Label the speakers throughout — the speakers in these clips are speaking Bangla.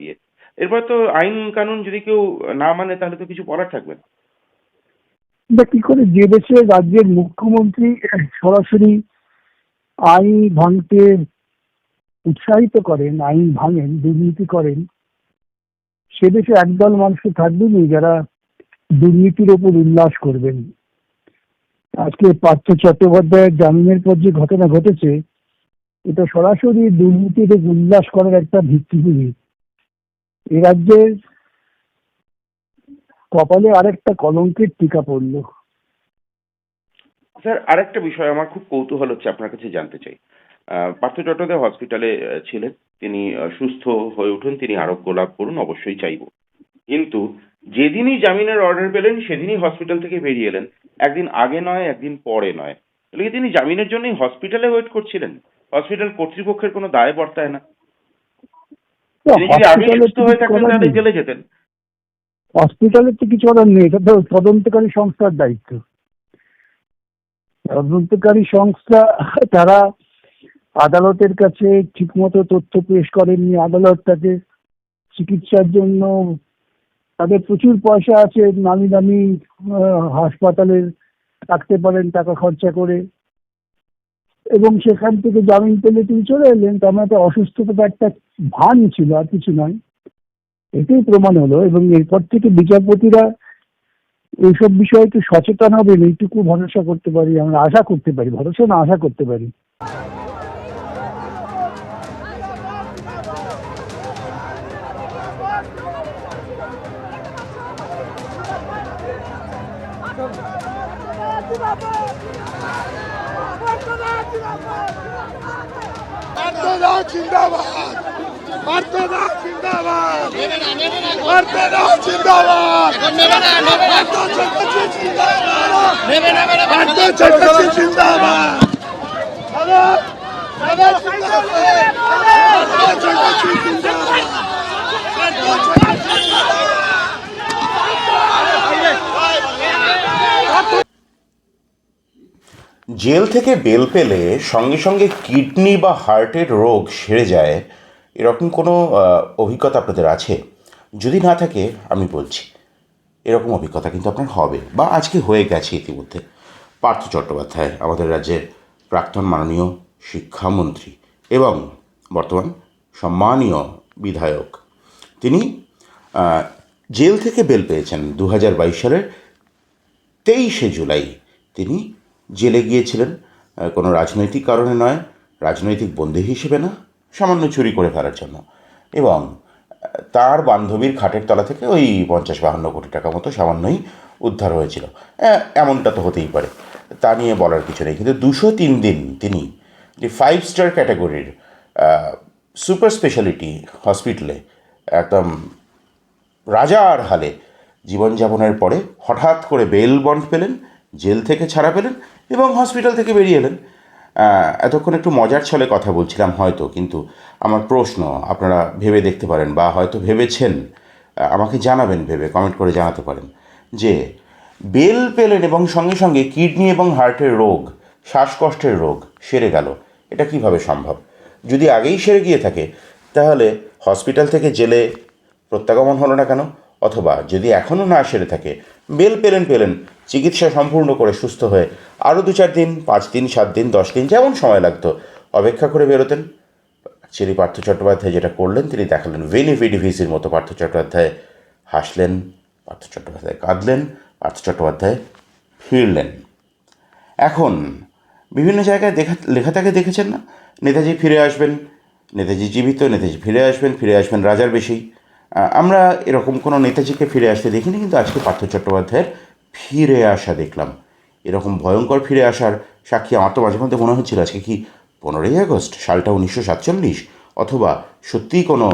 Speaker 1: দিয়ে। এরপর তো আইন কানুন যদি কেউ না মানে তাহলে তো কিছু বলার থাকবে না।
Speaker 2: কি করে? যে দেশে রাজ্যের মুখ্যমন্ত্রী সরাসরি আইন ভাঙতে উৎসাহিত করেন, আইন ভাঙেন, দুর্নীতি করেন, সে দেশে একদল মানুষ তো থাকবেনই যারা দুর্নীতির ওপর উল্লাস করবেন। আজকে পার্থ চট্টোপাধ্যায়ের জামিনের পর যে ঘটনা ঘটেছে, এটা সরাসরি দুর্নীতির উল্লাস করার একটা ভিত্তিভূমি এ রাজ্যের কপালে আরেকটা কলঙ্কের টিকা পড়ল।
Speaker 1: স্যার, আরেকটা বিষয় আমার খুব কৌতূহল হচ্ছে আপনার কাছে জানতে চাই। পার্থ চট্টোপাধ্যায় হসপিটালে ছিলেন। তিনি সুস্থ হয়ে উঠুন, তিনি আরোগ্য লাভ করুন, অবশ্যই চাইব। কিন্তু যেদিনই জামিনের অর্ডার পেলেন, সেদিনই হসপিটাল থেকে বেরিয়ে এলেন। একদিন আগে নয়, একদিন পরে নয়। তাহলে তিনি জামিনের জন্যই হসপিটালে ওয়েট করছিলেন। হসপিটাল কর্তৃপক্ষের কোনো দায় বর্তায় না।
Speaker 2: হসপিটালের তো কিছু করার নেই এটা তো তদন্তকারী সংস্থার দায়িত্ব। তদন্তকারী সংস্থা তারা আদালতের কাছে ঠিকমতো তথ্য পেশ করেননি। আদালত তাকে চিকিৎসার জন্য তাদের প্রচুর পয়সা আছে নামি দামি হাসপাতালে রাখতে পারেন টাকা খরচা করে। এবং সেখান থেকে জামিন পেলে তিনি চলে এলেন, তার মানে একটা অসুস্থতা একটা ভান ছিল, আর কিছু নয়। এটাই প্রমাণ হলো, এবং এরপর থেকে বিচারপতিরা এইসব বিষয়ে একটু সচেতন হবে এইটুকু ভরসা করতে পারি আমরা, আশা করতে পারি, ভরসা না, আশা করতে পারি।
Speaker 3: মার্তদা জিন্দাবাদ। মার্তদা জিন্দাবাদ। মার্তদা জিন্দাবাদ। মার্ত চক্রবর্তী জিন্দাবাদ। মার্ত চক্রবর্তী জিন্দাবাদ জিন্দাবাদ।
Speaker 4: জেল থেকে বেল পেলে সঙ্গে সঙ্গে কিডনি বা হার্টের রোগ সেরে যায়, এরকম কোনো অভিজ্ঞতা আপনাদের আছে? যদি না থাকে, আমি বলছি। এরকম অভিজ্ঞতা কিন্তু আপনার হবে বা আজকে হয়ে গেছে ইতিমধ্যে। পার্থ চট্টোপাধ্যায়, আমাদের রাজ্যের প্রাক্তন মাননীয় শিক্ষামন্ত্রী এবং বর্তমান সম্মানীয় বিধায়ক। তিনি জেল থেকে বেল পেয়েছেন দু হাজার বাইশ সালের তেইশে জুলাই। তিনি জেলে গিয়েছিলেন কোনো রাজনৈতিক কারণে নয়, রাজনৈতিক বন্দী হিসেবে না, সামান্য চুরি করে ফেলার জন্য। এবং তার বান্ধবীর খাটের তলা থেকে ওই পঞ্চাশ বাহান্ন কোটি টাকা মতো সামান্যই উদ্ধার হয়েছিল। এমনটা তো হতেই পারে। তা নিয়ে বলার কিছু নেই। কিন্তু দুশো তিন দিন তিনি যে ফাইভ স্টার ক্যাটাগরির সুপার স্পেশালিটি হসপিটালে একদম রাজার হালে জীবনযাপনের পরে হঠাৎ করে বেল বন্ড পেলেন, জেল থেকে ছাড়া পেলেন এবং হসপিটাল থেকে বেরিয়ে এলেন। এতক্ষণ একটু মজার ছলে কথা বলছিলাম হয়তো, কিন্তু আমার প্রশ্ন, আপনারা ভেবে দেখতে পারেন বা হয়তো ভেবেছেন আমাকে জানাবেন ভেবে কমেন্ট করে জানাতে পারেন, যে বেল পেলেন এবং সঙ্গে সঙ্গে কিডনি এবং হার্টের রোগ, শ্বাসকষ্টের রোগ সেরে গেল। এটা কীভাবে সম্ভব? যদি আগেই সেরে গিয়ে থাকে, তাহলে হসপিটাল থেকে জেলে প্রত্যাগমন হলো না কেন? অথবা যদি এখনও না সেরে থাকে, বেল পেলেন পেলেন, চিকিৎসা সম্পূর্ণ করে সুস্থ হয়ে আরও দু চার দিন, পাঁচ দিন, সাত দিন, দশ দিন, যেমন সময় লাগতো, অপেক্ষা করে বেরোতেন। শ্রী পার্থ চট্টোপাধ্যায় যেটা করলেন, তিনি দেখালেন ভেনি ভিডিভিসির মতো পার্থ চট্টোপাধ্যায়। হাসলেন, পার্থ চট্টোপাধ্যায় কাঁদলেন, পার্থ চট্টোপাধ্যায় ফিরলেন। এখন বিভিন্ন জায়গায় দেখা লেখা থাকে দেখেছেন না? নেতাজি ফিরে আসবেন, নেতাজি জীবিত, নেতাজি ফিরে আসবেন ফিরে আসবেন রাজার বেশি। আমরা এরকম কোনো নেতাজিকে ফিরে আসতে দেখিনি, কিন্তু আজকে পার্থ চট্টোপাধ্যায়ের ফিরে আসা দেখলাম। এরকম ভয়ঙ্কর ফিরে আসার সাক্ষী আমার তো মাঝে মধ্যে মনে হচ্ছিল, আজকে কি পনেরোই আগস্ট, সালটা উনিশশো সাতচল্লিশ? অথবা সত্যিই কোনো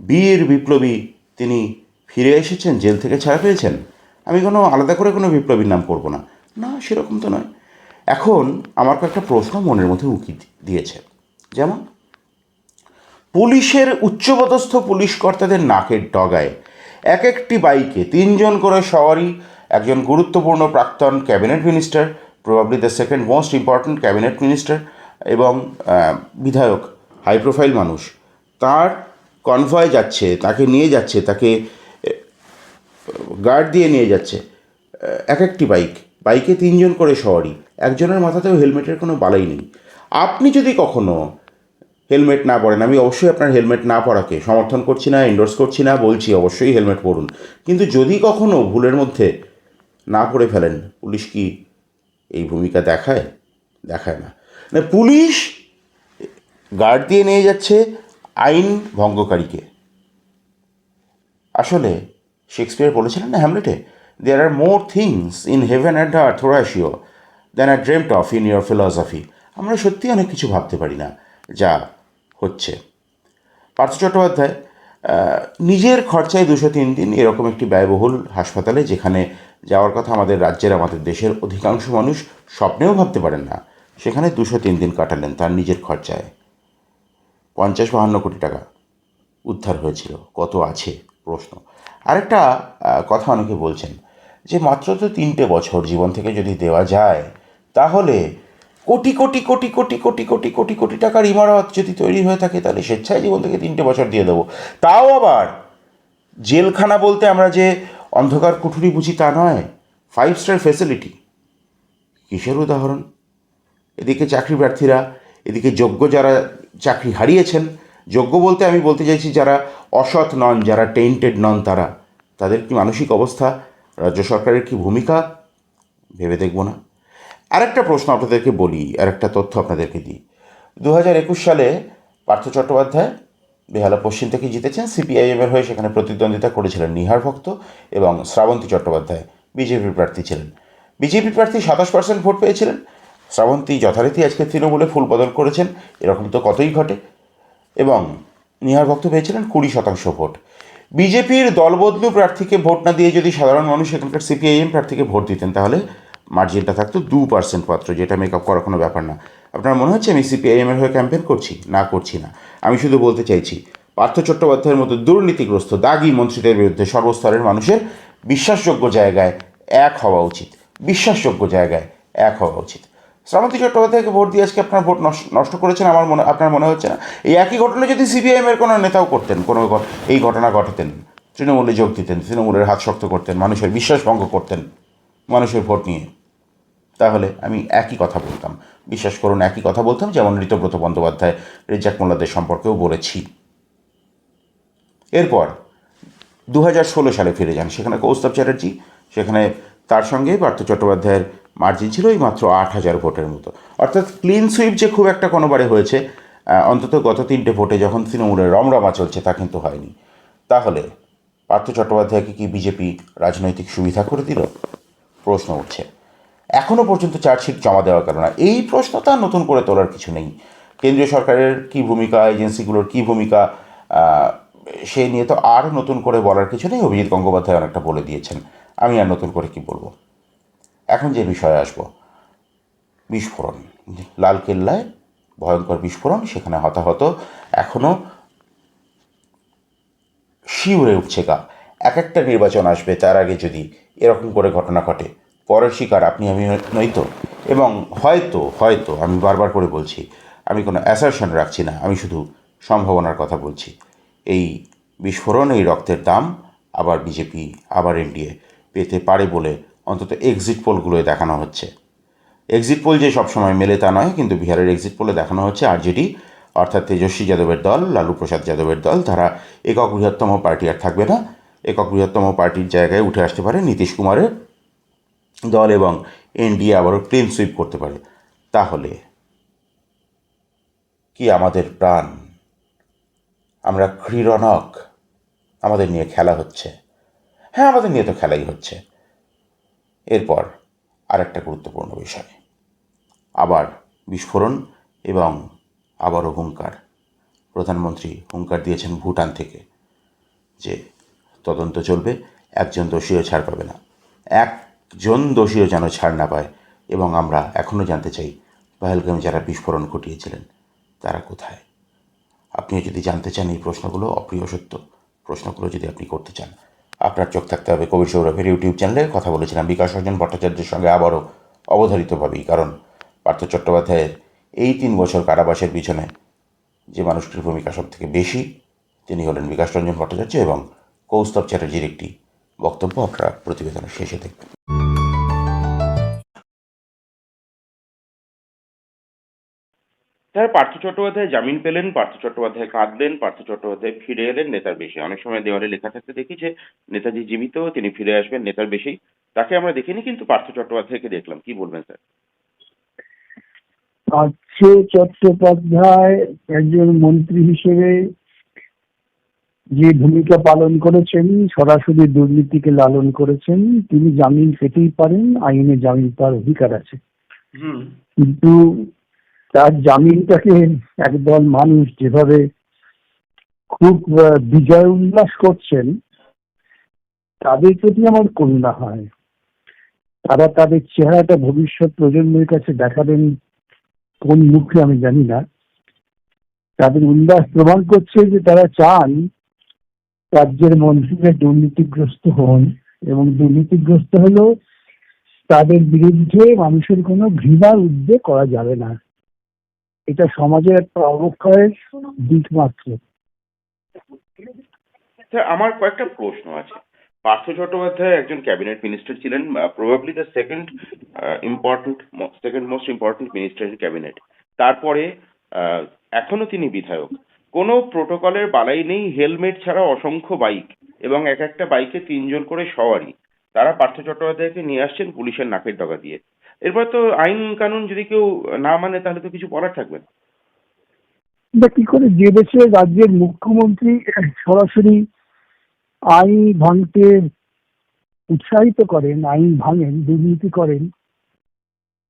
Speaker 4: বীর বিপ্লবী তিনি ফিরে এসেছেন, জেল থেকে ছাড়া পেয়েছেন? আমি কোনো আলাদা করে কোনো বিপ্লবীর নাম করব না। না, সেরকম তো নয়। এখন আমার কয়েকটা প্রশ্ন মনের মধ্যে উকি দিয়েছে। যেমন পুলিশের উচ্চপদস্থ পুলিশ কর্তাদের নাকের ডগায়। এক একটি বাইকে তিনজন করে সওয়ারি, একজন গুরুত্বপূর্ণ প্রাক্তন cabinet minister probably the second most important cabinet minister এবং বিধায়ক হাই প্রোফাইল মানুষ। তার কনভয় যাচ্ছে, তাকে নিয়ে যাচ্ছে, তাকে গার্ড দিয়ে নিয়ে যাচ্ছে। এক একটি বাইক, বাইকে তিনজন করে সওয়ারি, একজনের মাথাতেও হেলমেটের কোনো বালাই নেই। আপনি যদি কখনো হেলমেট না পরেন। আমি অবশ্যই আপনার হেলমেট না পরাকে। সমর্থন করছি না এন্ডোর্স করছি না, বলছি অবশ্যই হেলমেট পরুন। কিন্তু যদি কখনো ভুলের মধ্যে না পরে ফেলেন, পুলিশ কি এই ভূমিকা দেখায়? দেখায় না। না, পুলিশ গার্ড দিয়ে নিয়ে যাচ্ছে আইন ভঙ্গকারীকে। আসলে শেক্সপিয়ার বলেছিলেন না হ্যামলেটে there are more things in heaven and earth Horatio than are dreamed of in your philosophy আমরা সত্যি অনেক কিছু ভাবতে পারি না, যা হচ্ছে। পার্থ চট্টোপাধ্যায় নিজের খরচায় দুশো তিন দিন এরকম একটি ব্যয়বহুল হাসপাতালে যেখানে যাওয়ার কথা আমাদের রাজ্যের, আমাদের দেশের অধিকাংশ মানুষ স্বপ্নেও ভাবতে পারেন না, সেখানে দুশো তিন দিন কাটালেন তার নিজের খরচায়। পঞ্চাশ বাহান্ন কোটি টাকা উদ্ধার হয়েছিল, কত আছে প্রশ্ন। আরেকটা কথা অনেকে বলছেন যে মাত্র তো তিনটে বছর জীবন থেকে যদি দেওয়া যায়, তাহলে কোটি কোটি কোটি কোটি কোটি কোটি কোটি কোটি টাকার ইমারত যদি তৈরি হয়ে থাকে, তাহলে স্বেচ্ছায় জীবন থেকে তিনটে বছর দিয়ে দেবো। তাও আবার জেলখানা বলতে আমরা যে অন্ধকার কুঠুরি বুঝি তা নয় ফাইভ স্টার ফেসিলিটি কিসের উদাহরণ? এদিকে চাকরি প্রার্থীরা, এদিকে যোগ্য যারা চাকরি হারিয়েছেন, যোগ্য বলতে আমি বলতে চাইছি যারা অসৎ নন, যারা টেন্টেড নন তারা। তাদের কি মানসিক অবস্থা? রাজ্য সরকারের কি ভূমিকা? ভেবে দেখব না। আরেকটা প্রশ্ন আপনাদেরকে বলি, আরেকটা তথ্য আপনাদেরকে দিই। দু হাজার একুশ সালে পার্থ চট্টোপাধ্যায় বেহালা পশ্চিম থেকে জিতেছেন। সিপিআইএমের হয়ে সেখানে প্রতিদ্বন্দ্বিতা করেছিলেন নিহার ভক্ত এবং শ্রাবন্তী চট্টোপাধ্যায় বিজেপির প্রার্থী ছিলেন। বিজেপি প্রার্থী সাতাশ পার্সেন্ট ভোট পেয়েছিলেন। শ্রাবন্তী যথারীতি আজকে তৃণমূলে ফুল বদল করেছেন। এরকম তো কতই ঘটে। এবং নিহার ভক্ত পেয়েছিলেন কুড়ি শতাংশ ভোট। বিজেপির দলবদলু প্রার্থীকে ভোট না দিয়ে যদি সাধারণ মানুষ এখানকার সিপিআইএম প্রার্থীকে ভোট দিতেন, তাহলে মার্জিনটা থাকতো দু পার্সেন্ট মাত্র, যেটা মেকআপ করার কোনো ব্যাপার না। আপনার মনে হচ্ছে আমি সিপিআইএমের হয়ে ক্যাম্পেন করছি? না করছি না। আমি শুধু বলতে চাইছি, পার্থ চট্টোপাধ্যায়ের মতো দুর্নীতিগ্রস্ত, দাগি মন্ত্রীদের বিরুদ্ধে সর্বস্তরের মানুষের বিশ্বাসযোগ্য জায়গায় এক হওয়া উচিত। বিশ্বাসযোগ্য জায়গায় এক হওয়া উচিত। শ্রাবন্তী চট্টোপাধ্যায়কে ভোট দিয়ে আজকে আপনার ভোট নষ্ট- করেছেন আমার মনে, আপনার মনে হচ্ছে না? এই একই ঘটনা যদি সিপিআইএমের কোনো নেতাও করতেন, কোনো এই ঘটনা ঘটাতেন, তৃণমূলে যোগ দিতেন, তৃণমূলের হাত শক্ত করতেন, মানুষের বিশ্বাস ভঙ্গ করতেন, মানুষের ভোট নিয়ে। তাহলে আমি একই কথা বলতাম। বিশ্বাস করুন, একই কথা বলতাম, যেমন ঋতব্রত বন্দ্যোপাধ্যায়, রেজ্জাক মোল্লাদের সম্পর্কেও বলেছি। এরপর দু হাজার ষোলো সালে ফিরে যান সেখানে কৌস্তব চ্যাটার্জি। সেখানে তার সঙ্গে পার্থ চট্টোপাধ্যায়ের মার্জিন ছিল এই মাত্র আট হাজার ভোটের মতো। অর্থাৎ ক্লিন সুইপ যে খুব একটা কোনোবারে হয়েছে অন্তত গত তিনটে ভোটে যখন তৃণমূলের রমরমা চলছে, তা কিন্তু হয়নি। তাহলে পার্থ চট্টোপাধ্যায়কে কি বিজেপি রাজনৈতিক সুবিধা করে দিল? প্রশ্ন উঠছে। এখনও পর্যন্ত চার্জশিট জমা দেওয়ার কারণে। এই প্রশ্নটা নতুন করে তোলার কিছু নেই। কেন্দ্রীয় সরকারের কী ভূমিকা, এজেন্সিগুলোর কী ভূমিকা সে নিয়ে তো আর নতুন করে বলার কিছু নেই। অভিজিৎ গঙ্গোপাধ্যায় অনেকটা বলে দিয়েছেন। আমি আর নতুন করে কি বলব? এখন যে বিষয়ে আসব, বিস্ফোরণ। লালকেল্লায় ভয়ঙ্কর বিস্ফোরণ, সেখানে হতাহত এখনও শিউরে উঠছে গা। এক একটা নির্বাচন আসবে, তার আগে যদি এরকম করে ঘটনা ঘটে পরের শিকার আপনি, আমি নই তো। এবং হয়তো হয়তো, আমি বারবার করে বলছি, আমি কোনো অ্যাসারশন রাখছি না, আমি শুধু সম্ভাবনার কথা বলছি। এই বিস্ফোরণ, এই রক্তের দাম আবার বিজেপি আবার এনডিএ পেতে পারে বলে অন্তত এক্সিট পোলগুলোয় দেখানো হচ্ছে। এক্সিট পোল যে সবসময় মেলে তা নয়, কিন্তু বিহারের এক্সিট পোলে দেখানো হচ্ছে আরজেডি অর্থাৎ তেজস্বী যাদবের দল, লালু প্রসাদ যাদবের দল, তারা একক বৃহত্তম পার্টি আর থাকবে না। একক বৃহত্তম পার্টির জায়গায় উঠে আসতে পারে নীতিশ কুমারের দল এবং এনডিএ আবারও ক্লিন সুইপ করতে পারে। তাহলে কি আমাদের প্রাণ? আমরা ক্রীড়নক আমাদের নিয়ে খেলা হচ্ছে। হ্যাঁ আমাদের নিয়ে তো খেলাই হচ্ছে। এরপর আর একটা গুরুত্বপূর্ণ বিষয়। আবার বিস্ফোরণ এবং আবারও হুঙ্কার। প্রধানমন্ত্রী হুঙ্কার দিয়েছেন ভুটান থেকে যে তদন্ত চলবে, একজন দোষীও ছাড় পাবে না। একজন দোষীও যেন ছাড় না পায় এবং আমরা এখনও জানতে চাই পহেলগামে যারা বিস্ফোরণ ঘটিয়েছিলেন, তারা কোথায়? আপনিও যদি জানতে চান এই প্রশ্নগুলো, অপ্রিয় সত্য প্রশ্নগুলো যদি আপনি করতে চান, আপনার চোখ থাকতে হবে কবির সৌরভের ইউটিউব চ্যানেলে কথা বলেছিলাম বিকাশ রঞ্জন ভট্টাচার্যের সঙ্গে আবারও অবধারিতভাবেই, কারণ পার্থ চট্টোপাধ্যায়ের এই তিন বছর কারাবাসের পিছনে যে মানুষটির ভূমিকা সব থেকে বেশি,
Speaker 5: তিনি হলেন বিকাশ রঞ্জন ভট্টাচার্য এবং কৌস্তব চ্যাটার্জির একটি বক্তব্য আপনারা প্রতিবেদনের শেষে দেখবেন
Speaker 4: স্যার পার্থ চট্টোপাধ্যায় জামিন পেলেন পার্থ চট্টোপাধ্যায় কাঁদলেন পার্থ চট্টোপাধ্যায় ফিরে এলেন নেতার বেশে। অনেক সময় দেওয়ালে লেখা থাকতে দেখি যে নেতাজি জীবিত তিনি ফিরে আসবেন নেতার বেশেই। তাকে আমরা দেখিনি কিন্তু পার্থ চট্টোপাধ্যায়কে দেখলাম। কি বলবেন স্যার?
Speaker 2: পার্থ চট্টোপাধ্যায় একজন মন্ত্রী হিসেবে যে ভূমিকা পালন করেছেন সরাসরি দুর্নীতিকে লালন করেছেন তিনি জামিন পেতেই পারেন আইনে জামিন পাওয়ার অধিকার আছে। কিন্তু তার জামিনটাকে একদল মানুষ যেভাবে খুব বিজয় উল্লাস করছেন তাদের প্রতি আমার করুণা হয়। তারা তাদের চেহারাটা ভবিষ্যৎ প্রজন্মের কাছে দেখাবেন কোন মুখে আমি জানি না। তাদের উল্লাস প্রমাণ করছে যে তারা চান রাজ্যের মন্ত্রীরা দুর্নীতিগ্রস্ত হন এবং দুর্নীতিগ্রস্ত হলেও তাদের বিরুদ্ধে মানুষের কোনো ঘৃণার উদ্বেগ করা যাবে না। এটা সমাজের একটা অবক্ষয়ের দিক মাত্র।
Speaker 4: আমার কয়েকটা প্রশ্ন আছে। পার্থ চট্টোপাধ্যায় একজন ক্যাবিনেট মিনিস্টার ছিলেন probably the second important second most important minister in cabinet তারপরে এখনও তিনি বিধায়ক। কোনো প্রোটোকলের বালাই নেই, হেলমেট ছাড়া অসংখ্য বাইক এবং এক একটা বাইকে তিনজন করে সওয়ারি। তারা পার্থ চট্টোপাধ্যায়কে নিয়ে আসছেন পুলিশের নাকের ডগা দিয়ে। এরপর তো আইন কানুন যদি কেউ না মানে তাহলে তো কিছু বলার থাকবে না।
Speaker 2: কি করে? যে দেশে রাজ্যের মুখ্যমন্ত্রী সরাসরি আইন ভাঙতে উৎসাহিত করেন, আইন ভাঙেন, দুর্নীতি করেন,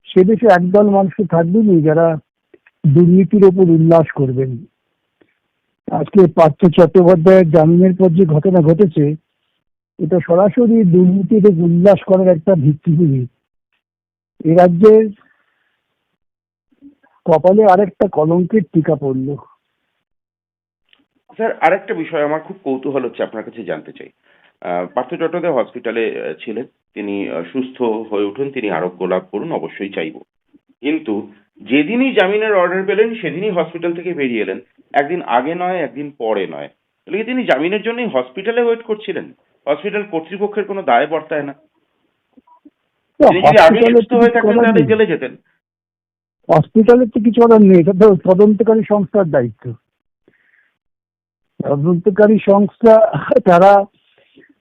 Speaker 2: সে দেশে একদল মানুষ থাকবেনি যারা দুর্নীতির ওপর উল্লাস করবেন। আজকে পার্থ চট্টোপাধ্যায়ের জামিনের পর যে ঘটনা ঘটেছে, এটা সরাসরি দুর্নীতির ওপর উল্লাস করার একটা ভিত্তিভূমি। এ রাজ্যের কপালে আরেকটা কলঙ্কের টিকা পড়ল।
Speaker 4: স্যার, আরেকটা বিষয় আমার খুব কৌতূহল হচ্ছে আপনার কাছে জানতে চাই। পার্থ চট্টোপাধ্যায় হসপিটালে ছিলেন। তিনি সুস্থ হয়ে উঠুন, তিনি আরোগ্য লাভ করুন, অবশ্যই চাইব। কিন্তু যেদিনই জামিনের অর্ডার পেলেন, সেদিনই হসপিটাল থেকে বেরিয়ে এলেন। একদিন আগে নয় একদিন পরে নয়। তাহলে কি তিনি জামিনের জন্যই হসপিটালে ওয়েট করছিলেন। হসপিটাল কর্তৃপক্ষের কোনো দায় বর্তায় না। তিনি যদি আগে সুস্থ হয়ে থাকতেন তাহলে জেলে যেতেন।
Speaker 2: হসপিটালে তো কিছু করার নেই। এটা তো তদন্তকারী সংস্থার দায়িত্ব। তদন্তকারী সংস্থা তারা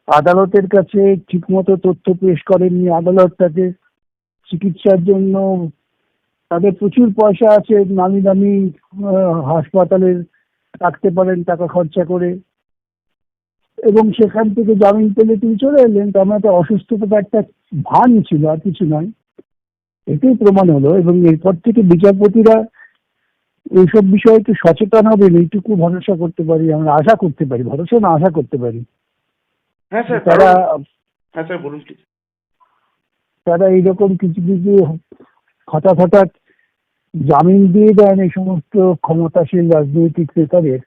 Speaker 2: আদালতের কাছে ঠিকমতো তথ্য পেশ করেননি। আদালত তাকে চিকিৎসার জন্য তাদের প্রচুর পয়সা আছে নামি দামি হাসপাতালে রাখতে পারেন টাকা খরচা করে। এবং সেখান থেকে জামিন পেলে তিনি চলে এলেন। তার মানে তার অসুস্থতা একটা ভান ছিল আর কিছু নয়। এটাই প্রমাণ হলো। এবং এরপর থেকে বিচারপতিরা এইসব বিষয়ে একটু সচেতন হবেন এইটুকু ভরসা করতে পারি আমরা আশা করতে পারি ভরসা না আশা করতে পারি।
Speaker 4: হ্যাঁ স্যার
Speaker 2: তারা
Speaker 4: হ্যাঁ স্যার বলুন
Speaker 2: তারা এইরকম কিছু কিছু হঠাৎ হঠাৎ জামিন দিয়ে দেন এই সমস্ত ক্ষমতাশীল রাজনৈতিক নেতাদের।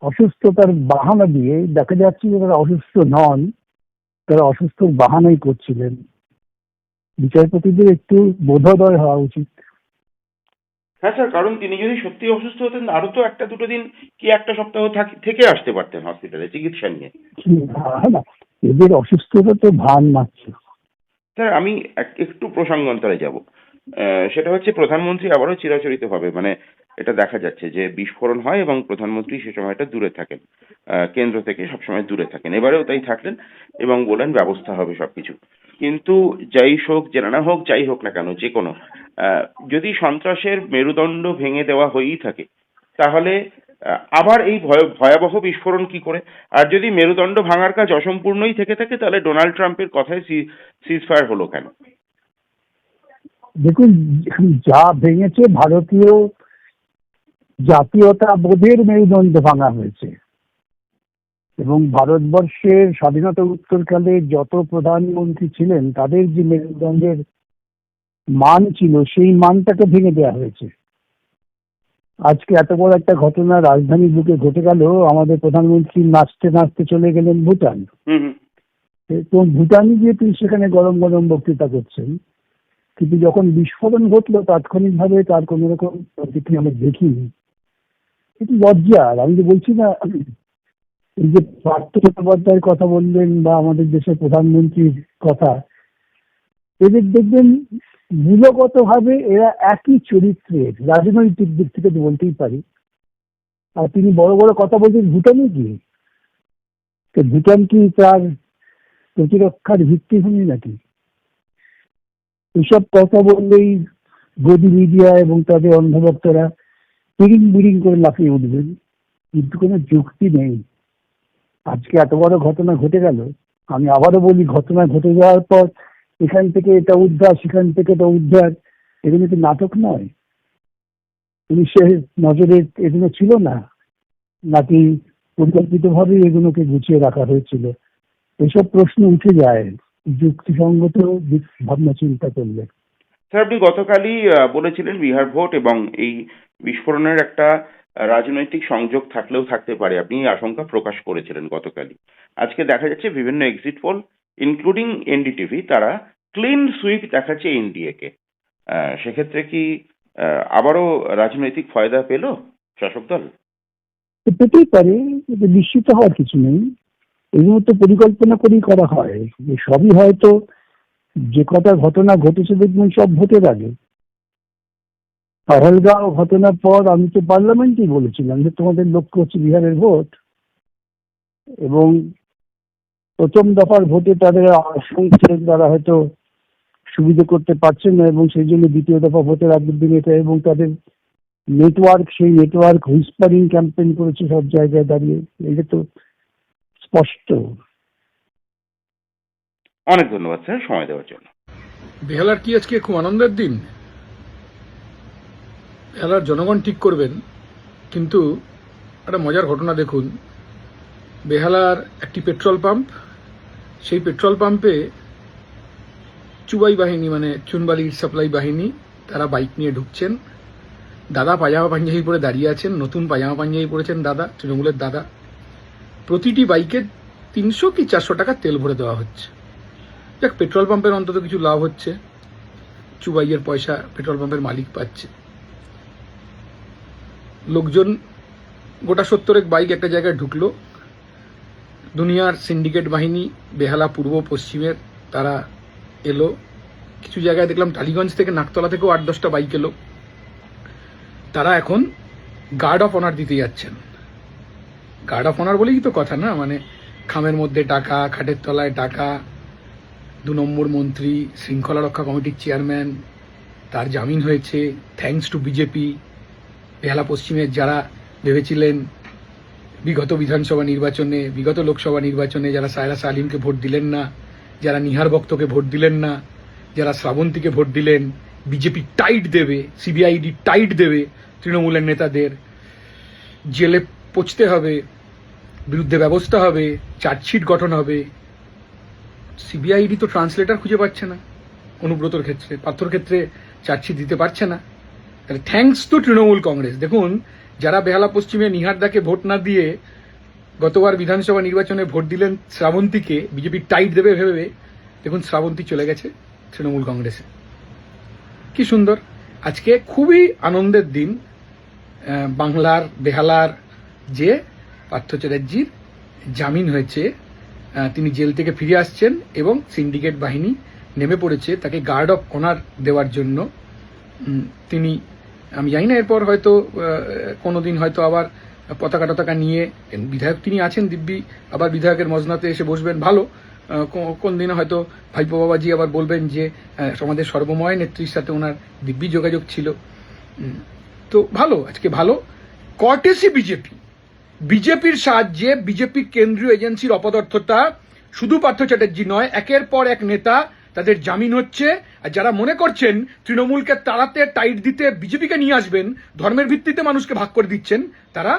Speaker 2: অসুস্থতার বাহানা দিয়ে দেখা যাচ্ছে যে তারা অসুস্থ নন তারা অসুস্থ বাহানাই করছিলেন। বিচারপতিদের একটু বোধোদয় হওয়া উচিত।
Speaker 4: হ্যাঁ স্যার কারণ তিনি যদি সত্যি অসুস্থ হতেন আরও তো একটা দুটো দিন কি একটা সপ্তাহ থাকি- আসতে পারতেন হসপিটালে চিকিৎসা নিয়ে।
Speaker 2: হ্যাঁ না এদের অসুস্থতা তো ভান মাত্র।
Speaker 4: স্যার, আমি এক- একটু প্রসঙ্গান্তরে যাব। সেটা হচ্ছে প্রধানমন্ত্রী আবারও চিরাচরিত হবে মানে এটা দেখা যাচ্ছে যে বিস্ফোরণ হয় এবং প্রধানমন্ত্রী সে সময়টা দূরে থাকেন। কেন্দ্র থেকে সবসময় দূরে থাকেন। এবারেও তাই থাকলেন এবং বলেন ব্যবস্থা হবে সবকিছু। কিন্তু যাই হোক জেনানা হোক, যাই হোক না কেন, যে কোনো। যদি সন্ত্রাসের মেরুদণ্ড ভেঙে দেওয়া হয়েই থাকে, তাহলে আবার এই ভয়- ভয়াবহ বিস্ফোরণ কি করে? আর যদি মেরুদণ্ড ভাঙার কাজ অসম্পূর্ণই থেকে থাকে, তাহলে ডোনাল্ড ট্রাম্পের কথায় সিজ ফায়ার হলো কেন?
Speaker 2: দেখুন, যা ভেঙেছে ভারতীয় জাতীয়তা বোধের মেরুদণ্ড ভাঙা হয়েছে। এবং ভারতবর্ষের স্বাধীনতা উত্তরকালে যত প্রধানমন্ত্রী ছিলেন, তাদের যে মেরুদণ্ডের মান ছিল, সেই মানটাকে ভেঙে দেওয়া হয়েছে। আজকে এত বড় একটা ঘটনা রাজধানীর বুকে ঘটে গেল আমাদের প্রধানমন্ত্রী নাচতে নাচতে চলে গেলেন ভুটান। তো ভুটানে গিয়ে তিনি সেখানে গরম গরম বক্তৃতা করছেন। কিন্তু যখন বিস্ফোরণ ঘটলো তাৎক্ষণিকভাবে তার কোনো রকম প্রতিক্রিয়া আমরা দেখিনি। একটু লজ্জার আমি যে বলছি না এই যে পার্থ চট্টোপাধ্যায়ের কথা বললেন বা আমাদের দেশের প্রধানমন্ত্রীর কথা এদের দেখবেন মূলগত ভাবে এরা একই চরিত্রের, রাজনৈতিক দিক থেকে বলতেই পারি। আর তিনি বড় বড় কথা বলছেন ভুটানে কি ভুটান কি তার প্রতিরক্ষার ভিত্তিভূমি নাকি? এসব কথা বললেই গদি মিডিয়া এবং তাদের অন্ধভক্তরা বিড়িং বিড়িং করে লাফিয়ে উঠবেন। কিন্তু কোনো যুক্তি নেই। আজকে এত বড় ঘটনা ঘটে গেল, আমি আবারও বলি, ঘটনা ঘটে যাওয়ার পর এখান থেকে এটা উদ্ধার, সেখান থেকে এটা উদ্ধার, এগুলো তো নাটক নয়? পুলিশের নজরে এগুলো ছিল না, নাকি পরিকল্পিতভাবে এগুলোকে গুছিয়ে রাখা হয়েছিল? এসব প্রশ্ন উঠে যায়, যুক্তিসঙ্গত ভাবনা চিন্তা করলে।
Speaker 1: স্যার, আপনি গতকালই বলেছিলেন বিহার ভোট এবং এই বিস্ফোরণের একটা রাজনৈতিক সংযোগ থাকলেও থাকতে পারে। আপনি আশঙ্কা প্রকাশ করেছিলেন গতকালই। আজকে দেখা যাচ্ছে বিভিন্ন এক্সিট পোল ইনক্লুডিং এনডিটিভি তারা ক্লিন সুইপ দেখাচ্ছে এনডিএ কে। আহ, সেক্ষেত্রে কি আবারও রাজনৈতিক ফায়দা পেল শাসক দল?
Speaker 2: পেতেই পারে নিশ্চিত হওয়ার কিছু নেই। এগুলো তো পরিকল্পনা করেই করা হয়। সবই হয়তো যে কটা ঘটনা ঘটেছে দেখবেন সব ভোটের আগে। পাহালগাঁও ঘটনার পর আমি তো পার্লামেন্টেই বলেছিলাম যে তোমাদের লক্ষ্য হচ্ছে বিহারের ভোট। এবং প্রথম দফার ভোটে তাদের আশঙ্কা তারা হয়তো সুবিধে করতে পারছেন না এবং সেই জন্য দ্বিতীয় দফা ভোটের আগের দিন এটা এবং তাদের নেটওয়ার্ক সেই নেটওয়ার্ক হুইসপারিং ক্যাম্পেইন করেছে সব জায়গায় দাঁড়িয়ে। এটা তো স্পষ্ট।
Speaker 1: অনেক ধন্যবাদ স্যার। সময় দেওয়ার জন্য।
Speaker 6: বেহালার কি আজকে খুব আনন্দের দিন? বেহালার জনগণ ঠিক করবেন কিন্তু একটা মজার ঘটনা দেখুন। বেহালার একটি পেট্রোল পাম্প সেই পেট্রোল পাম্পে চুবাই বাহিনী মানে চুনবালির সাপ্লাই বাহিনী, তারা বাইক নিয়ে ঢুকছেন। দাদা পাজামা পাঞ্জাবি পরে দাঁড়িয়ে আছেন, নতুন পাজামা পাঞ্জাবি পরেছেন দাদা, তৃণমূলের দাদা। প্রতিটি বাইকে তিনশো কি চারশো টাকা তেল ভরে দেওয়া হচ্ছে। দেখ পেট্রোল পাম্পের অন্তত কিছু লাভ হচ্ছে। চুবাইয়ের পয়সা পেট্রোল পাম্পের মালিক পাচ্ছে। লোকজন গোটা সত্তরেক বাইক একটা জায়গায় ঢুকলো। দুনিয়ার সিন্ডিকেট বাহিনী, বেহালা পূর্ব, পশ্চিমের, তারা এলো। কিছু জায়গায় দেখলাম টালিগঞ্জ থেকে নাকতলা থেকেও আট, দশটা বাইক এলো। তারা এখন গার্ড অফ অনার দিতে যাচ্ছেন। গার্ড অফ অনার বলেই তো কথা না? মানে খামের মধ্যে টাকা, খাটের তলায় টাকা, দু নম্বর মন্ত্রী, শৃঙ্খলা রক্ষা কমিটির চেয়ারম্যান তার জামিন হয়েছে। থ্যাংকস টু বিজেপি বেহালা পশ্চিমের যারা ভেবেছিলেন বিগত বিধানসভা নির্বাচনে, বিগত লোকসভা নির্বাচনে যারা সায়রা সালিমকে ভোট দিলেন না, যারা নিহার ভক্তকে ভোট দিলেন না, যারা শ্রাবন্তীকে ভোট দিলেন, বিজেপি টাইট দেবে, সিবিআইডি টাইট দেবে তৃণমূলের নেতাদের। জেলে পচতে হবে, বিরুদ্ধে ব্যবস্থা হবে, চার্জশিট গঠন হবে। সিবিআইডি তো ট্রান্সলেটার খুঁজে পাচ্ছে না, অনুব্রতর ক্ষেত্রে, পার্থর ক্ষেত্রে চার্জশিট দিতে পারছে না। তাহলে থ্যাংকস টু তৃণমূল কংগ্রেস। দেখুন যারা বেহালা পশ্চিমে নিহারদাকে ভোট না দিয়ে গতবার বিধানসভা নির্বাচনে ভোট দিলেন শ্রাবন্তীকে, বিজেপি টাইট দেবে ভেবে দেখুন শ্রাবন্তী চলে গেছে তৃণমূল কংগ্রেসে। কি সুন্দর। আজকে খুবই আনন্দের দিন বাংলার, বেহালার যে পার্থ চ্যাটার্জির জামিন হয়েছে তিনি জেল থেকে ফিরে আসছেন এবং সিন্ডিকেট বাহিনী নেমে পড়েছে, তাকে গার্ড অফ অনার দেওয়ার জন্য। তিনি আমি জানি না, এরপর হয়তো কোনো দিন হয়তো আবার পতাকা টতাকা নিয়ে, বিধায়ক তিনি আছেন, দিব্যি, আবার বিধায়কের মজনাতে এসে বসবেন, ভালো। কোন দিনে হয়তো ভাইপো বাবাজি আবার বলবেন যে আমাদের সর্বময় নেত্রীর সাথে ওনার দিব্যি যোগাযোগ ছিল। তো ভালো, আজকে ভালো। Courtesy BJP. বিজেপির সাহায্যে বিজেপি কেন্দ্রীয় এজেন্সির অপদার্থতা শুধু পার্থ চ্যাটার্জি নয়, একের পর এক নেতা তাদের জামিন হচ্ছে। আর যারা মনে করছেন তৃণমূলকে তাড়াতে, টাইট দিতে বিজেপিকে নিয়ে আসবেন, ধর্মের ভিত্তিতে মানুষকে ভাগ করে দিচ্ছেন, তারা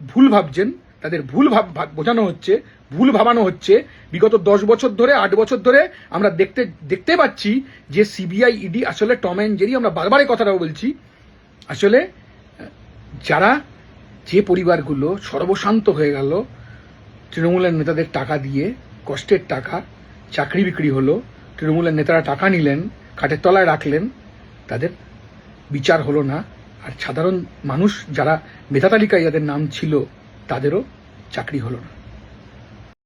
Speaker 6: ভুল ভাবছেন। তাদের ভুল ভাব বোঝানো হচ্ছে, ভুল ভাবানো হচ্ছে। বিগত দশ বছর ধরে, আট বছর ধরে আমরা দেখতে দেখতে পাচ্ছি যে সিবিআই, ইডি, আসলে টম অ্যান্ড জেরি, আমরা বারবার এই কথাটাও বলছি, আসলে যারা যে পরিবারগুলো সর্বশান্ত হয়ে গেল, তৃণমূলের নেতাদের টাকা দিয়ে, কষ্টের টাকা, চাকরি বিক্রি হলো তৃণমূলের নেতারা টাকা নিলেন কাঠের তলায় রাখলেন, তাদের বিচার হলো না। আর সাধারণ মানুষ যারা মেধা তালিকায় যাদের নাম ছিল, তাদেরও চাকরি হলো না।